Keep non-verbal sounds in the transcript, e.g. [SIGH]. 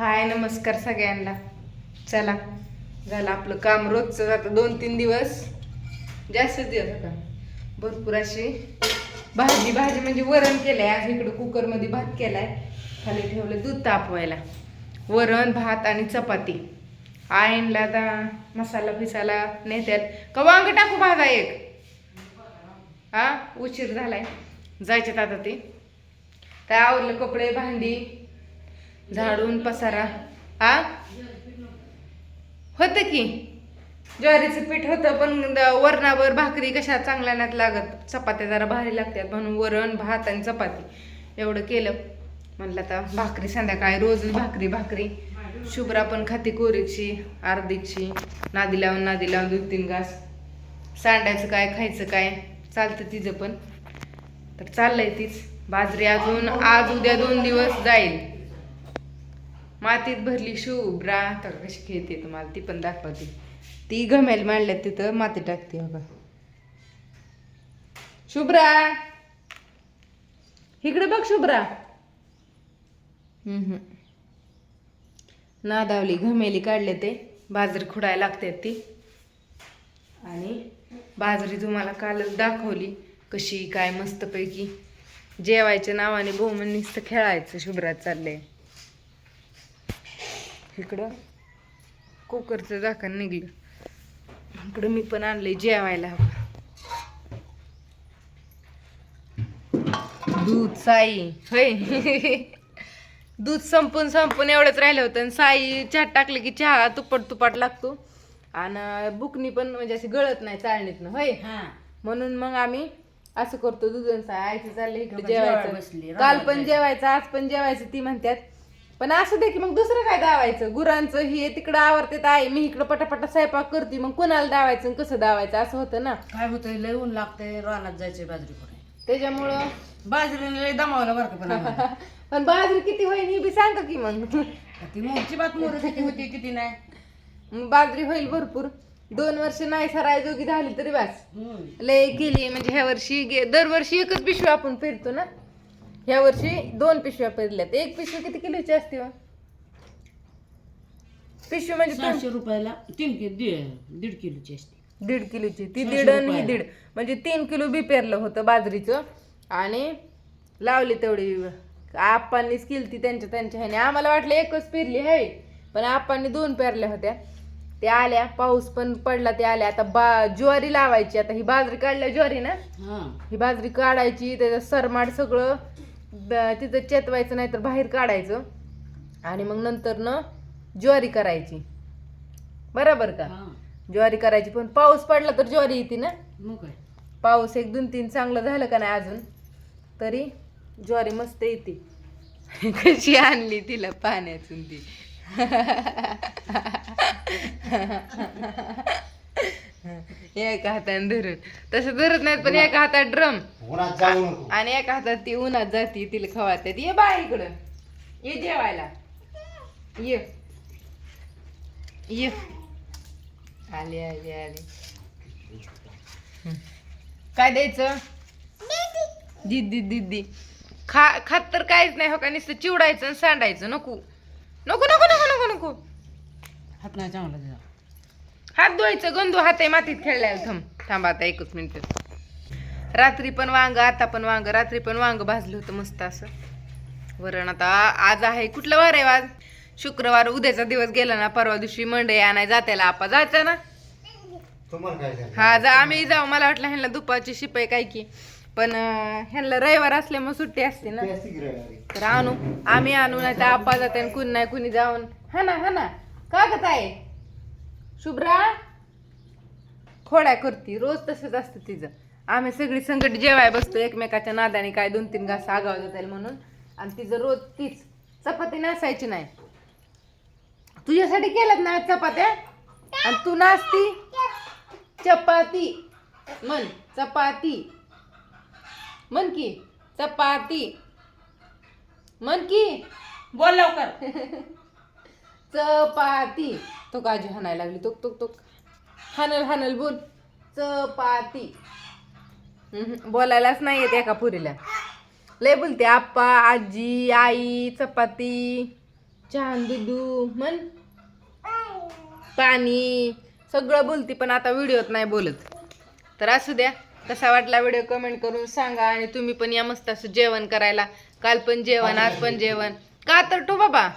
हाय नमस्कार सगळ्यांना. चला झालं आपलं काम रोजचं. आता दोन तीन दिवस. जास्तच दिवस आता भरपूर अशी भाजी भाजी म्हणजे वरण केलं आहे आज इकडं कुकरमध्ये भात केला आहे खाली ठेवलं दूध तापवायला. वरण भात आणि चपाती. आईनला आता मसाला पिसाला नेत्यात. का वांग टाकू भाजा एक? हा उशीर झालाय. जायच्यात आता ते. काय आवरलं कपडे भांडी? झाडून पसारा. हा? होतं की? ज्वारीचं पीठ होतं पण द- वरणावर भाकरी कशा चांगल्या नाहीत लागत. चपात्या जरा भारी लागतात म्हणून वरण भात आणि चपाती. एवढं केलं. म्हणलं आता भाकरी संध्याकाळी रोज भाकरी भाकरी. शुभ्रा पण खाती कोरीची अर्धीची. नादी लावून नादी लावून दोन तीन घास. सांडायचं काय खायचं काय? चालतं तिचं पण. तर चाललंय तीच. बाजरी अजून आज उद्या दोन दिवस जाईल. मातीत भरली शुभ्रा. तर कशी खेळते तुम्हाला ती पण दाखवते. ती गमेल मांडल्यात तिथं माती टाकते बघा शुभ्रा. इकडे बघ शुभ्रा. नादावली घमेली काढले ते. बाजरी खुडायला लागते ती. आणि बाजरी तुम्हाला कालच दाखवली कशी काय मस्तपैकी. जेवायच्या नावाने बहुमन नुसतं खेळायचं शुभ्रात चाललंय. इकडं कुकरचं झाकण निघलं. इकडं मी पण आणलंय जेवायला. दूध साई. होय. दूध संपून संपून एवढंच राहिलं होतं. आणि साई चहा टाकलं की चहा तुपट तुपाट लागतो. आणि बुकनी पण म्हणजे अशी गळत नाही चाळणीतनं होय. हा. म्हणून मग आम्ही असं करतो. दूध आणि साय आईचं चाललं इकडे जेवायचं. काल पण. जेवायचं आज पण जेवायचं ती म्हणतात पण असं दे की मग दुसरं काय दावायचं? गुरांचं हे तिकडं आवडते आई मी इकडं पटापटा स्वयंपाक करते मग कोणाला दावायचं आणि कसं दावायचं? असं होतं ना. काय होतंय? लय ऊन लागतंय रानात जायचंय बाजरी त्याच्यामुळं बाजरीने लय दमावलं बरं का पण आम्हाला. [LAUGHS] पण बाजरी किती होईल ही बी सांगा की मग. ती मोठी बात मोर किती होती किती नाही. मग बाजरी होईल भरपूर. दोन वर्ष नाही सराय जोगी झाली तरी बस. हम्म. लय केली म्हणजे ह्या वर्षी गे- दरवर्षी एकच पिशवी आपण पेरतो ना. ह्या वर्षी दोन पिशव्या पेरल्यात. एक पिशवी किती किलोची असते हो? पिशवी म्हणजे तुम- सहाशे रुपयाला तीन किलो दीड दीड किलोची असते. दीड किलोची. ती सहाशे दीड आणि ही रुपयाला. दीड. म्हणजे तीन किलो बी पेरलं होतं बाजरीचं. आणि लावली तेवढी. आप्पांनीच केली ती त्यांच्या त्यांच्या ह्याने. आम्हाला वाटलं एकच पेरली आहे. पण आप्पांनी दोन पेरल्या होत्या. ते आल्या. पाऊस पण पडला ते आल्या. आता बा ज्वारी लावायची. आता ही बाजरी काढल्या ज्वारी ना? हा. ही बाजरी काढायची. त्याचं सरमाड सगळं तिथं चेतवायचं नाही तर बाहेर काढायचं. आणि मग नंतर न ज्वारी करायची. बरोबर का? ज्वारी करायची. पण पाऊस पडला तर ज्वारी येते ना? पाऊस एक दोन तीन चांगलं झालं का नाही अजून? तरी ज्वारी मस्त येते. कशी आणली तिला पाण्यातून ती? [LAUGHS] एका हाताने धरून. तसं धरत नाहीत पण एका हातात ड्रम. उन्हात जाऊ नको. आणि एका हातात ती उन्हात जाती तिला खवातात ये बा इकडं. ये जेवायला. ये. ये. आले आले आले. हं. काय द्यायचं? दिदी दिदी. खा खात तर काहीच नाही हो का? नुसतं चिवडायचं आणि सांडायचं. नको. नको नको नको नको नको. हात नाही चांगला हात धुवायचं. गंदू हात आहे मातीत खेळल्याला थांब. थांबा आता एकच मिनिट. रात्री पण वांग आता पण वांग रात्री पण वांग भाजलं होतं मस्त असं. वरण आता आज आहे कुठलं वार आहे आज? शुक्रवार उद्याचा दिवस गेला ना परवा दिवशी मंडई आणाय जात्याला आपा. जायचं ना? हा जा आम्ही जाऊ. मला वाटलं ह्यांना दुपारची शिपाई काय की. पण ह्यांना रविवार असल्यामुळे सुट्टी असते ना. तर आणू. आम्ही आणू नाही तर आपा जाते कुणी नाही कुणी जाऊन. हा ना हा ना. का गत आहे शुभ्रा? खोड्या करती रोज तसंच असतं तिचं. आम्ही सगळी संकट जेवाय बसतो एकमेकाच्या नादाने काय दोन तीन घास आगाव जातील म्हणून. आणि तिचं रोज तीच चपाती नसायची नाही. तुझ्यासाठी केल्यात ना चपात्या? आणि तू नाचती चपाती. म्हण चपाती. म्हण की चपाती. म्हण की. बोल लवकर. [LAUGHS] चपाती. तो काजी हाणायला लागली तुक तुक तुक. हानल हानल बोल. चपाती. बोलायलाच नाही येत एका पुरीला. लय बोलते आप्पा आजी आई चपाती छान दुधू म्हण. पाणी सगळं बोलती पण आता व्हिडिओत नाही बोलत. तर असू द्या कसा वाटला व्हिडिओ कमेंट करून सांगा आणि तुम्ही पण या मस्त असं जेवण करायला. काल पण जेवण आज पण जेवण. का तर टू बाबा?